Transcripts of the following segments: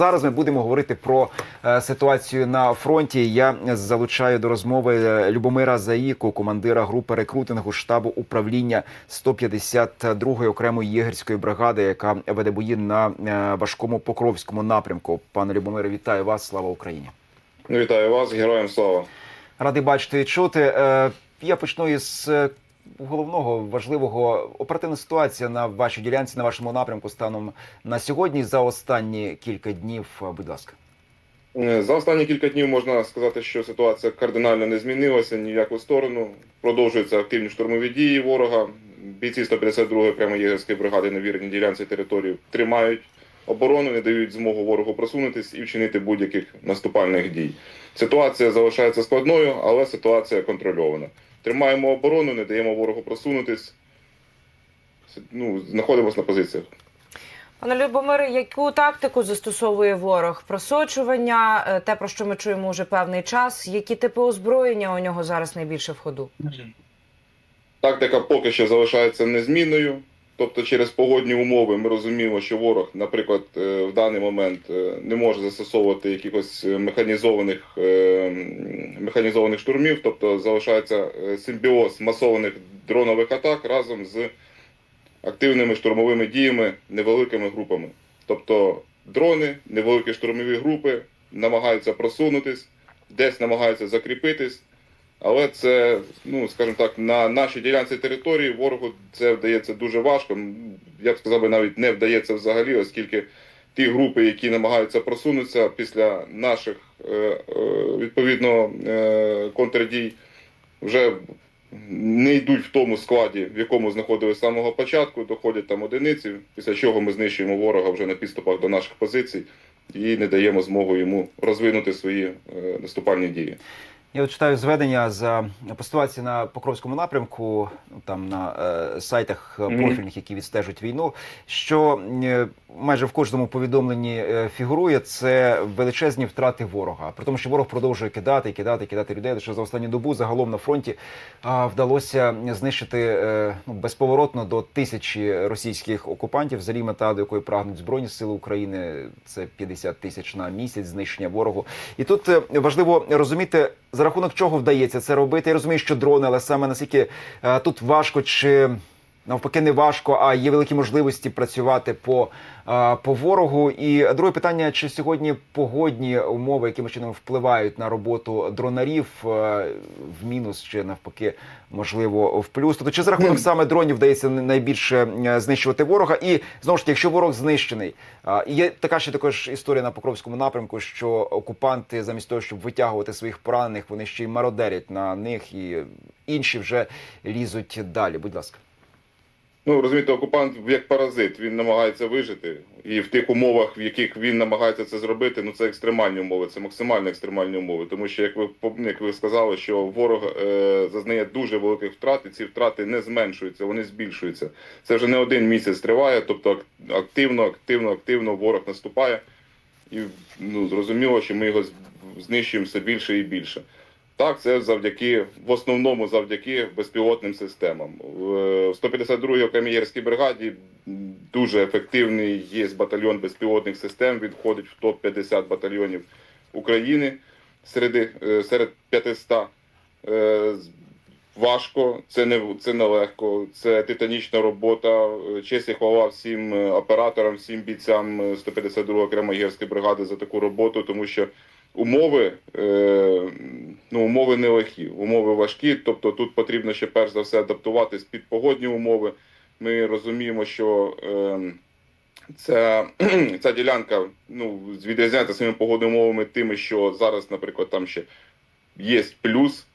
Зараз ми будемо говорити про е, ситуацію на фронті. Я залучаю до розмови е, Любомира Заїку, командира групи рекрутингу штабу управління 152-ї окремої єгерської бригади, яка веде бої на е, важкому покровському напрямку. Пане Любомире, вітаю вас! Слава Україні! Вітаю вас, героям слава. Радий бачити і чути. Я почну із головного важливого оперативна ситуація на вашій ділянці, на вашому напрямку станом на сьогодні за останні кілька днів. Будь ласка. Е, За останні кілька днів можна сказати, що ситуація кардинально не змінилася ні в яку сторону. Продовжуються активні штурмові дії ворога. Бійці 152-ї окремої єгерської бригади на вірній ділянці території тримають оборону, не дають змогу ворогу просунутись і вчинити будь-яких наступальних дій. Ситуація залишається складною, але ситуація контрольована. Тримаємо оборону, не даємо ворогу просунутись. Ну, знаходимося на позиціях. Пане Любомире, яку тактику застосовує ворог? Просочування, е, те, про що ми чуємо вже певний час. Які типи озброєння у нього зараз найбільше в ходу? Тактика поки що залишається незмінною. Тобто, через погодні умови ми розуміємо, що ворог, наприклад, е, в даний момент е, не може застосовувати якихось е, механізованих, механізованих штурмів, тобто залишається симбіоз масованих дронових атак разом з активними штурмовими діями невеликими групами. Тобто дрони, невеликі штурмові групи намагаються просунутись, десь намагаються закріпитись. Але це, ну скажімо так, на нашій ділянці території ворогу це вдається дуже важко. Я б сказав, навіть не вдається взагалі, оскільки ті групи, які намагаються просунутися після наших е, е, відповідно е, контрдій, вже не йдуть в тому складі, в якому знаходились з самого початку, доходять там одиниці, після чого ми знищуємо ворога вже на підступах до наших позицій і не даємо змогу йому розвинути свої наступальні дії. Я от читаю зведення за по ситуації на Покровському напрямку, ну, там на е, сайтах е, профільних, які відстежують війну, що е, майже в кожному повідомленні е, фігурує це величезні втрати ворога. При тому, що ворог продовжує кидати, кидати, кидати людей. Лише за останню добу загалом на фронті а, вдалося знищити е, ну, безповоротно до тисячі російських окупантів. Взагалі мета, до якої прагнуть збройні сили України, це 50 тисяч на місяць знищення ворогу. І тут е, важливо розуміти, за рахунок чого вдається це робити. Я розумію, що дрони, але саме наскільки е, тут важко чи навпаки не важко, а є великі можливості працювати по, е, по ворогу. І друге питання: чи сьогодні погодні умови, яким чином впливають на роботу дронарів е, в мінус, чи навпаки, можливо, в плюс? Тобто, чи за рахунок саме дронів вдається найбільше е, знищувати ворога? І знову ж таки, якщо ворог знищений, є така ще також історія на Покровському напрямку, що окупанти замість того, щоб витягувати своїх поранених, вони ще й мародерять на них, і інші вже лізуть далі. Будь ласка. Ну розумієте, окупант як паразит, він намагається вижити, і в тих умовах, в яких він намагається це зробити, ну це екстремальні умови, це максимально екстремальні умови. Тому що, як ви як ви сказали, що ворог е, зазнає дуже великих втрат, і ці втрати не зменшуються, вони збільшуються. Це вже не один місяць триває, тобто активно, активно, активно ворог наступає, і ну зрозуміло, що ми його знищуємо все більше і більше. Так, це завдяки в основному завдяки безпілотним системам. В е, 152-й окремій бригаді дуже ефективний є батальйон безпілотних систем. Він входить в топ 50 батальйонів України серед, е, серед 500. Е, Важко, це не це нелегко, це титанічна робота. Е, Честь і хвала всім е, операторам, всім бійцям е, 152 окремої гірської бригади за таку роботу, тому що умови, е, ну, умови не легкі, умови важкі. Тобто тут потрібно ще перш за все адаптуватись під погодні умови. Ми розуміємо, що е, ця, ця ділянка ну, відрізняється своїми погодними умовами тими, що зараз, наприклад, там ще є плюс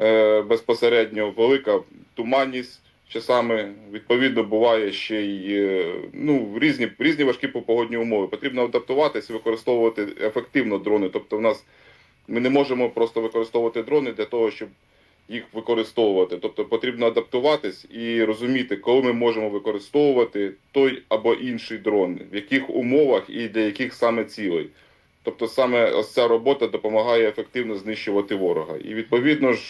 е, безпосередньо велика туманність. Часами відповідно буває ще й е, ну різні різні важкі погодні умови. Потрібно адаптуватися, використовувати ефективно дрони. Тобто, в нас ми не можемо просто використовувати дрони для того, щоб їх використовувати. Тобто потрібно адаптуватись і розуміти, коли ми можемо використовувати той або інший дрон, в яких умовах і для яких саме цілей. Тобто, саме ось ця робота допомагає ефективно знищувати ворога. І відповідно ж,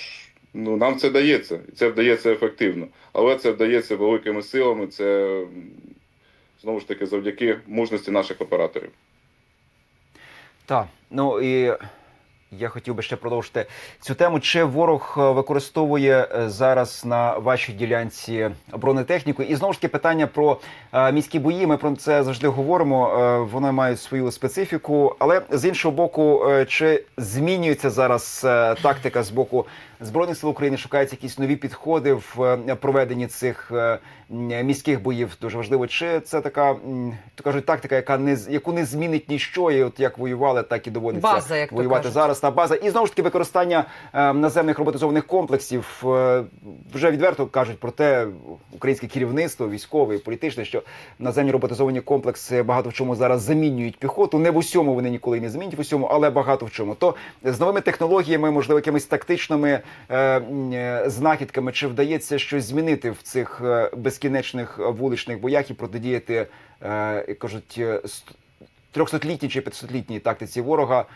ну нам це дається, і це вдається ефективно, але це вдається великими силами. Це знову ж таки завдяки мужності наших операторів. Так, ну і я хотів би ще продовжити цю тему. Чи ворог е, використовує е, зараз на вашій ділянці бронетехніку? І знову ж таки питання про е, міські бої. Ми про це завжди говоримо. Вони мають свою специфіку, але з іншого боку, чи змінюється зараз тактика з боку збройних сил України? Шукаються якісь нові підходи в проведенні цих міських боїв? Дуже важливо. Чи це така то кажуть, тактика, яка не яку не змінить ніщо, і от як воювали, так і доводиться База, як воювати зараз. Та база, і знову ж таки використання е, наземних роботизованих комплексів. Е, вже відверто кажуть про те, українське керівництво, військове і політичне, що наземні роботизовані комплекси багато в чому зараз замінюють піхоту. Не в усьому вони ніколи не змінять в усьому, але багато в чому. То з новими технологіями, можливо, якимись тактичними е, е, знахідками, чи вдається щось змінити в цих е, безкінечних вуличних боях і протидіяти, е, кажуть, 300-літній чи 500-літній тактиці ворога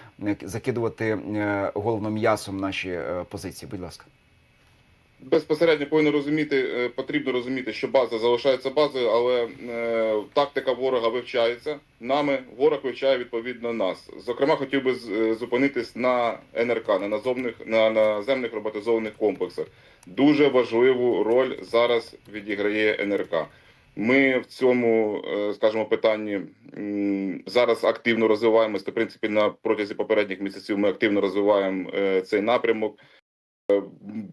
закидувати е, головно м'ясом наші е, позиції. Будь ласка. Безпосередньо повинно розуміти, е, потрібно розуміти, що база залишається базою, але е, тактика ворога вивчається нами. Ворог вивчає відповідно нас. Зокрема, хотів би зупинитись на НРК, на наземних на наземних роботизованих комплексах. Дуже важливу роль зараз відіграє НРК. Ми в цьому, е, скажімо, питанні зараз активно розвиваємося. В принципі, на протязі попередніх місяців ми активно розвиваємо е, цей напрямок.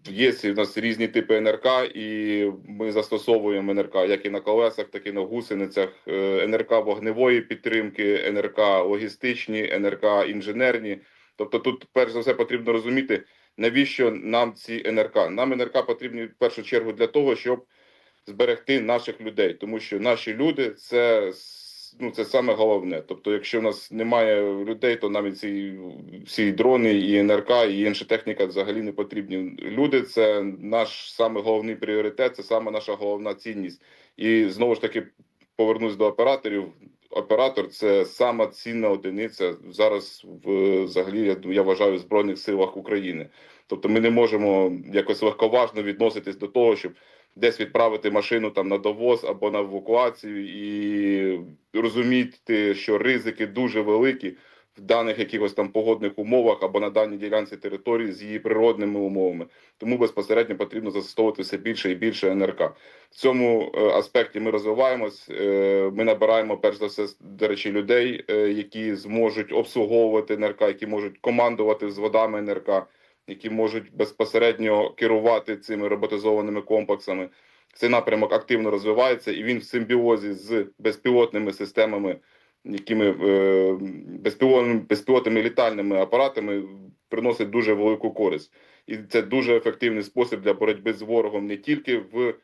Є в нас різні типи НРК, і ми застосовуємо НРК як і на колесах, так і на гусеницях. Е, НРК вогневої підтримки, НРК логістичні, НРК інженерні. Тобто, тут перш за все потрібно розуміти, навіщо нам ці НРК. Нам НРК потрібні в першу чергу для того, щоб зберегти наших людей, тому що наші люди це ну це саме головне. Тобто, якщо в нас немає людей, то навіть ці всі дрони, і НРК, і інша техніка взагалі не потрібні. Люди це наш саме головний пріоритет, це саме наша головна цінність. І знову ж таки повернусь до операторів. Оператор це сама цінна одиниця зараз в взагалі я, я вважаю в збройних силах України. Тобто, ми не можемо якось легковажно відноситись до того, щоб десь відправити машину там на довоз або на евакуацію, і розуміти, що ризики дуже великі в даних якихось там погодних умовах або на даній ділянці території з її природними умовами. Тому безпосередньо потрібно застосовувати все більше і більше НРК. В цьому е, аспекті ми розвиваємось. е, Ми набираємо перш за все до речі людей, е, які зможуть обслуговувати НРК, які можуть командувати з водами НРК які можуть безпосередньо керувати цими роботизованими комплексами. Цей напрямок активно розвивається, і він в симбіозі з безпілотними системами, якими е, безпілотними, безпілотними літальними апаратами приносить дуже велику користь. І це дуже ефективний спосіб для боротьби з ворогом не тільки в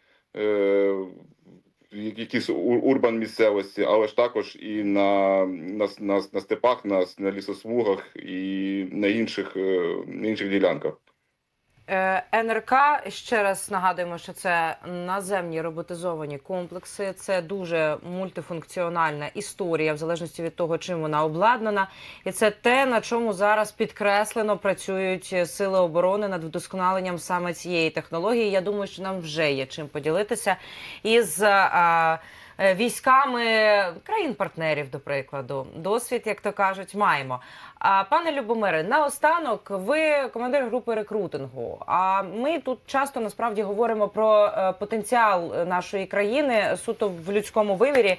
в урбан місцевості, але ж також і на, на, на, на степах, на, на лісосмугах і на інших, е, на інших ділянках. Е, НРК ще раз нагадуємо, що це наземні роботизовані комплекси. Це дуже мультифункціональна історія, в залежності від того, чим вона обладнана, і це те, на чому зараз підкреслено працюють сили оборони над вдосконаленням саме цієї технології. Я думаю, що нам вже є чим поділитися із. А, Військами країн-партнерів, до прикладу, досвід, як то кажуть, маємо. А пане Любомире, наостанок, ви командир групи рекрутингу. А ми тут часто насправді говоримо про е, потенціал нашої країни суто в людському вимірі.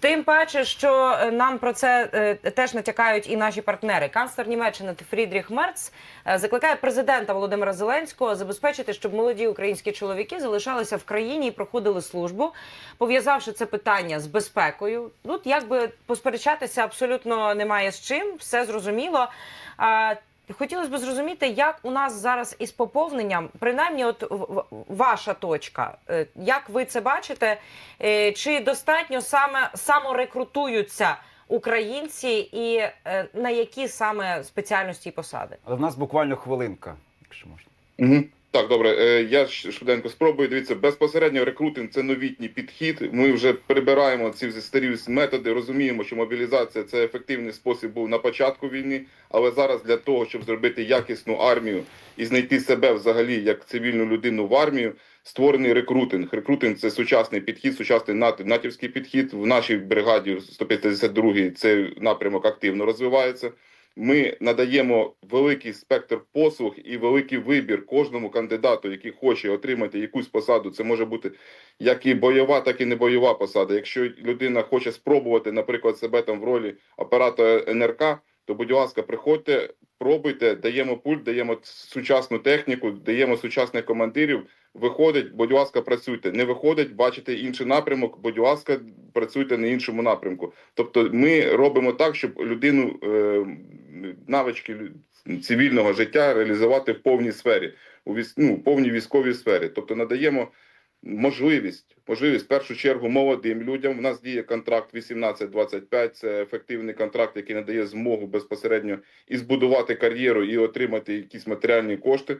Тим паче, що е, нам про це е, теж натякають і наші партнери. Канцлер Німеччини Фрідріх Мерц е, закликає президента Володимира Зеленського забезпечити, щоб молоді українські чоловіки залишалися в країні і проходили службу, пов'язавши це питання з безпекою. Тут якби посперечатися абсолютно немає з чим, все зрозуміло. Хотілося б зрозуміти, як у нас зараз із поповненням, принаймні, от ваша точка, Е, як ви це бачите, Е, чи достатньо саме саморекрутуються українці, і е, на які саме спеціальності і посади? Але в нас буквально хвилинка, якщо можна. Угу. Так, добре. Е, Я швиденько спробую. Дивіться, безпосередньо рекрутинг це новітній підхід. Ми вже прибираємо ці старі методи. Розуміємо, що мобілізація це ефективний спосіб був на початку війни, але зараз для того, щоб зробити якісну армію і знайти себе взагалі як цивільну людину в армію, створений рекрутинг. Рекрутинг це сучасний підхід, сучасний нат- натівський підхід. В нашій бригаді 152-й цей напрямок активно розвивається. Ми надаємо великий спектр послуг і великий вибір кожному кандидату, який хоче отримати якусь посаду. Це може бути як і бойова, так і не бойова посада. Якщо людина хоче спробувати, наприклад, себе там в ролі оператора НРК, то будь ласка, приходьте, пробуйте, даємо пульт, даємо сучасну техніку, даємо сучасних командирів. Виходить, будь ласка, працюйте. Не виходить, бачите інший напрямок. Будь ласка, працюйте на іншому напрямку. Тобто, ми робимо так, щоб людину е, навички цивільного життя реалізувати в повній сфері, у військ, ну, повній військовій сфері. Тобто надаємо можливість, можливість в першу чергу молодим людям. У нас діє контракт 18-25, Це ефективний контракт, який надає змогу безпосередньо і збудувати кар'єру, і отримати якісь матеріальні кошти.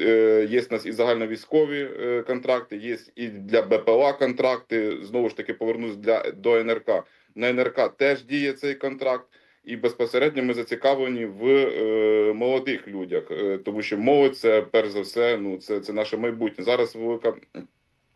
Е, Є в нас і загальновійськові е, контракти, є і для БПЛА контракти. Знову ж таки, повернусь для до НРК. На НРК теж діє цей контракт, і безпосередньо ми зацікавлені в е, молодих людях, е, тому що молодь це перш за все, ну це, це наше майбутнє. Зараз велика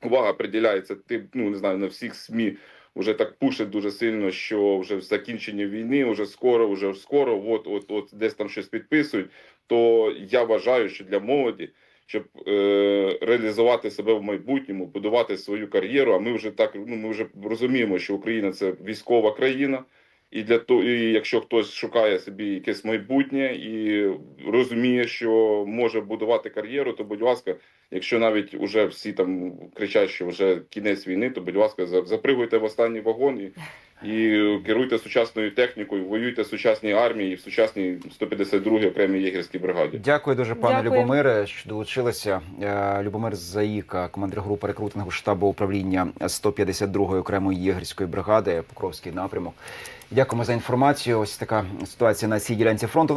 увага приділяється тим, ну не знаю, на всіх СМІ вже так пушить дуже сильно, що вже закінчення війни, вже скоро, вже скоро, от, от, от десь там щось підписують. То я вважаю, що для молоді, щоб е, реалізувати себе в майбутньому, будувати свою кар'єру. А ми вже так ну ми вже розуміємо, що Україна це військова країна. І для того, і якщо хтось шукає собі якесь майбутнє і розуміє, що може будувати кар'єру, то будь ласка, якщо навіть уже всі там кричать, що вже кінець війни, то будь ласка, запригуйте в останній вагон і, і керуйте сучасною технікою, воюйте в сучасній армії в сучасній 152-й окремій єгерській бригаді. Дякую дуже, пане Дякую. Любомире, що долучилися. Е, Любомир Заїка, командир групи рекрутингу штабу управління 152-ї окремої єгерської бригади, Покровський напрямок. Дякуємо за інформацію. Ось така ситуація на цій ділянці фронту.